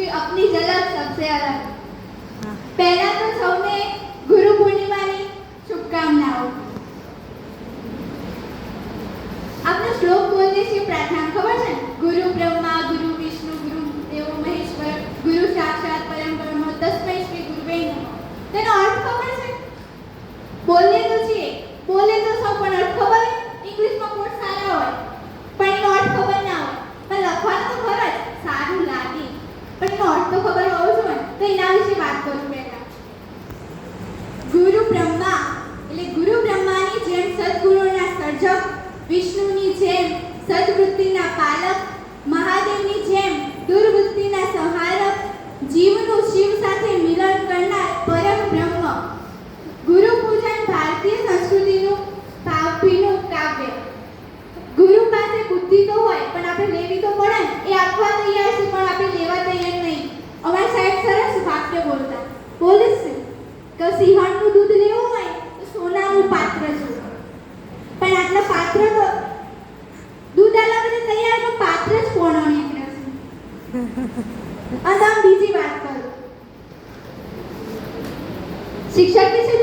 कि अपनी झलक सबसे अलग पहला तो સૌને ગુરુ પૂર્ણિમાની શુભકામનાઓ. આપનો શ્લોક બોલીએ છીએ પ્રાર્થના ખબર છે? ગુરુ બ્રહ્મા ગુરુ વિષ્ણુ ગુરુ દેવો મહેશ્વર ગુરુ સાક્ષાત પરમ બ્રહ્મ તસ્મૈ શ્રી ગુરુવે નમઃ. તેનો અર્થ ખબર છે? બોલીએ તો છીએ. બોલે તો સૌ પણ અર્થ ખબર બુદ્ધિ તો હોય, પણ આપણે લેવી તો પડે એ આપવા તૈયાર છે, પણ આપણે લેવા તૈયાર નહીં. અમારા સાહેબ સરસ વાક્ય બોલતા. બોલે છે કે સિંહણનું દૂધ લેવું હોય, તો સોનાનું પાત્ર છે પણ આટલા પાત્ર તો દૂધ આલા બધા તૈયાર તો પાત્ર જ કોણો નીકળે છે. અને બીજી વાત કરું. શિક્ષક વિશે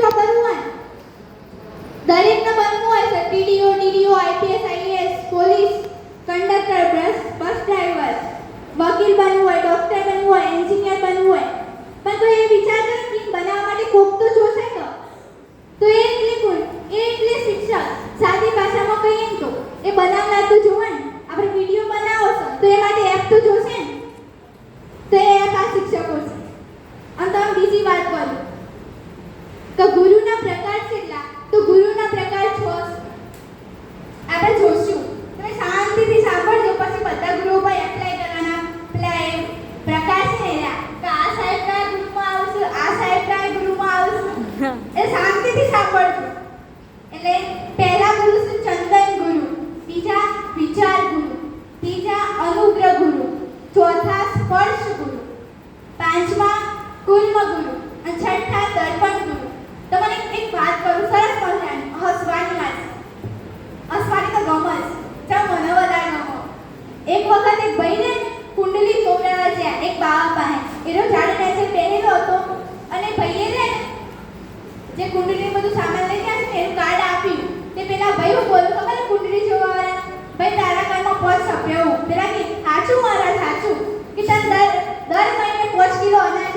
કુંડલી બધું સામાન લઈ ગયા છે ને, એનું કાર્ડ આપ્યું. તે પેલા ભાઈ હું બોલું ખબર કુંડલી જોવાવાળા ભાઈ, તારા કારમાં પાંચ સભ્યો પેલા કે, સાચું મારા, સાચું. કે, તાર દર દર મહિને પાંચ કિલો અનાજ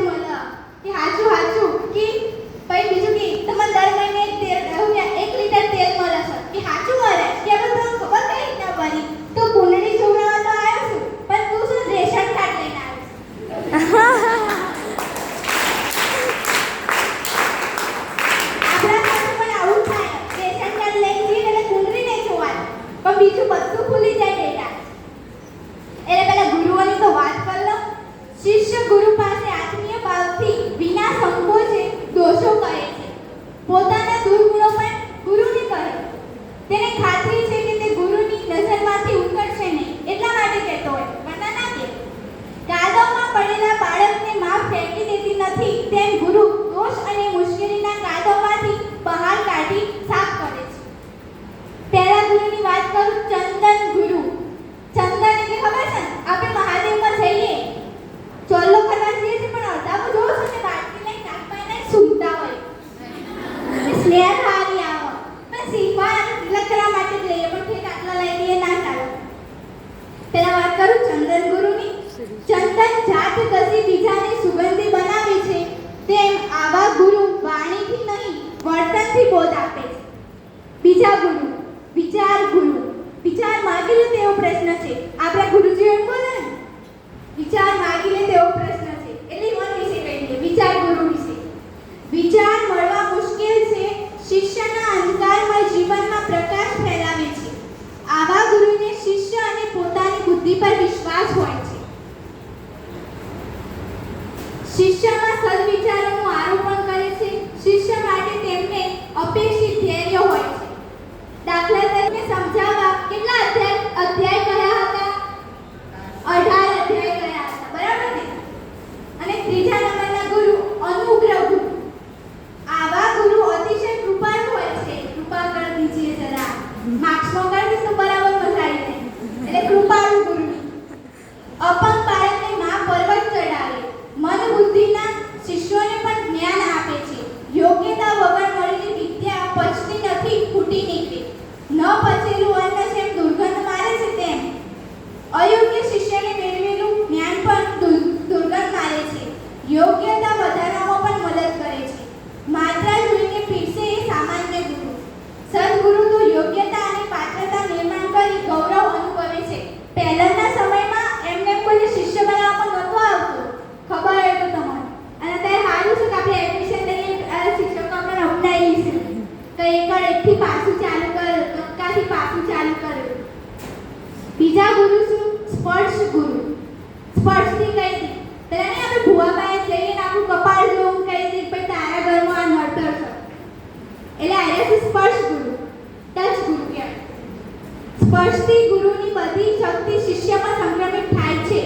સ્પર્શથી ગુરુ ટચ શક્તિ શિષ્યમાં સંક્રમિત થાય છે.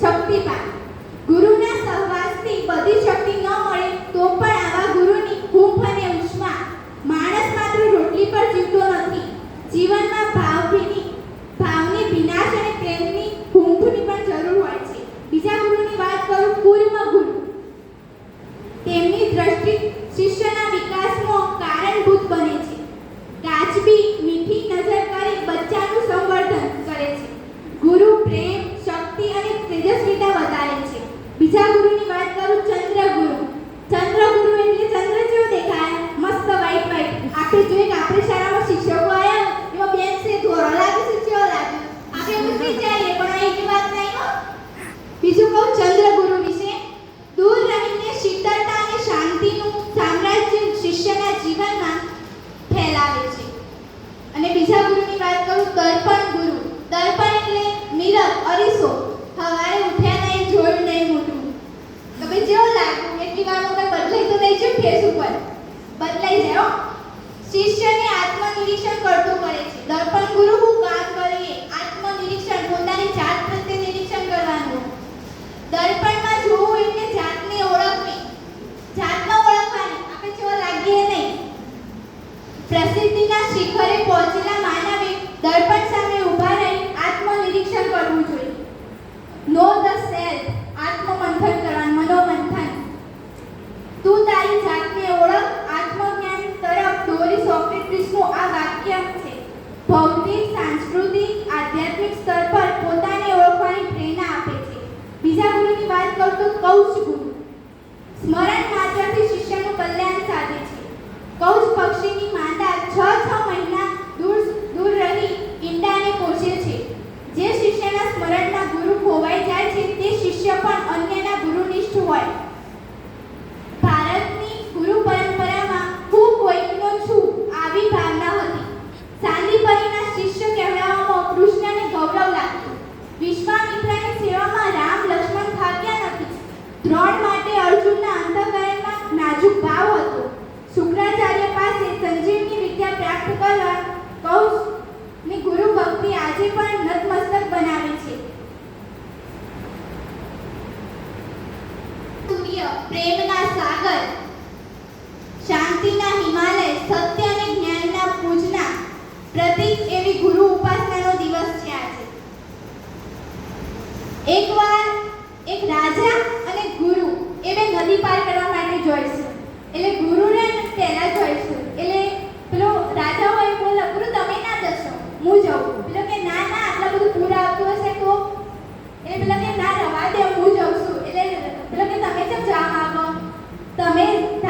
શક્તિપાત ગુરુના સહવાસથી બધી શક્તિ ન મળે તો પણ આવા ગુરુની હૂંફ અને ઉષ્મા માણસ પર જીવતો નથી. જીવનમાં ભાવભીની ભાવની વિનાશ અને પ્રેમની હૂંફની પણ જરૂર હોય છે. બીજા ગુરુની વાત કરું કુર્મ ગુરુ તેમની દ્રષ્ટિ શિષ્યના વિકાસમાં કારણભૂત બને છે કાચબી મીઠી નજર કરી બચ્ચાનું સંવર્ધન કરે છે ગુરુ પ્રેમ શક્તિ અને તેજસ્વીતા વધારે છે બીજા ગુરુની વાત કરું ચંદ્રગુરુ ચંદ્રગુરુ એટલે ચંદ્ર જેવો દેખાય મસ્ત વ્હાઈટ વ્હાઈટ આપણે જોઈએ કે આપણે શાળામાં શિક્ષકો આયા એમાં બેન છે ધોરો લાગે છે કેવો લાગે આપણે એવું જ વિચારીએ પણ આ એવી વાત નહીં હો બીજું કહું ચંદ્રગુરુ વિશે દૂર રહીને શીતળતા અને શાંતિનું સામ્રાજ્ય શિષ્યના જીવનમાં ફેલાવે છે અને બીજા ગુરુની વાત કરું દર્પણ ગુરુ દર્પણ મિરર અરીસો. સવારે ઉઠ્યા નહીં, જોયું નહીં મોટું તમે જેવો લાગ્યું એટલી વાર કંઈ બદલાઈ તો નહીં છે ફેસ ઉપર? બદલાઈ જાય શિષ્યને આત્મનિરીક્ષણ કરતું કરે છે. દર્પણ ગુરુ હું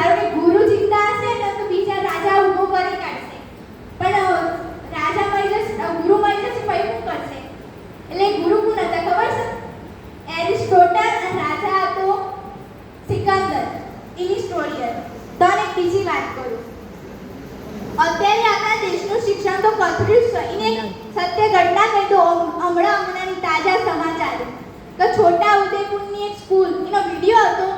ધારો કે ગુરુ જીવતા હશે ને તો બીજા રાજા ઊભો કરી કાઢશે. પણ રાજા મરી ગુરુ મરી જશે કરશે. એટલે ગુરુ હતા ખબર છે? એરિસ્ટોટલ રાજા હતો સિકંદર એની સ્ટોરી હતી બીજી વાત કરું. અત્યારે આપણા દેશનું શિક્ષણ તો કથળ્યું છે. એને સત્ય ઘટના કહી તો હમણાં હમણાંની તાજા સમાચાર. તો છોટા ઉદયપુરની એક સ્કૂલ, એનો વીડિયો હતો.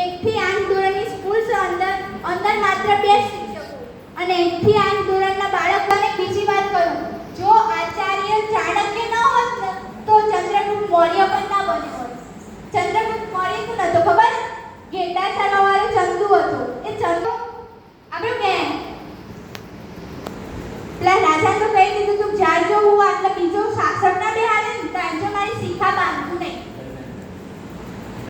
એકથી આઠ ધોરણની સ્કૂલ છે, અંદર અંદર માત્ર બે શિક્ષકો. અને એકથી આઠ ધોરણના બાળકોને બીજી વાત કહું, જો આચાર્ય ચાણક્ય ન હોત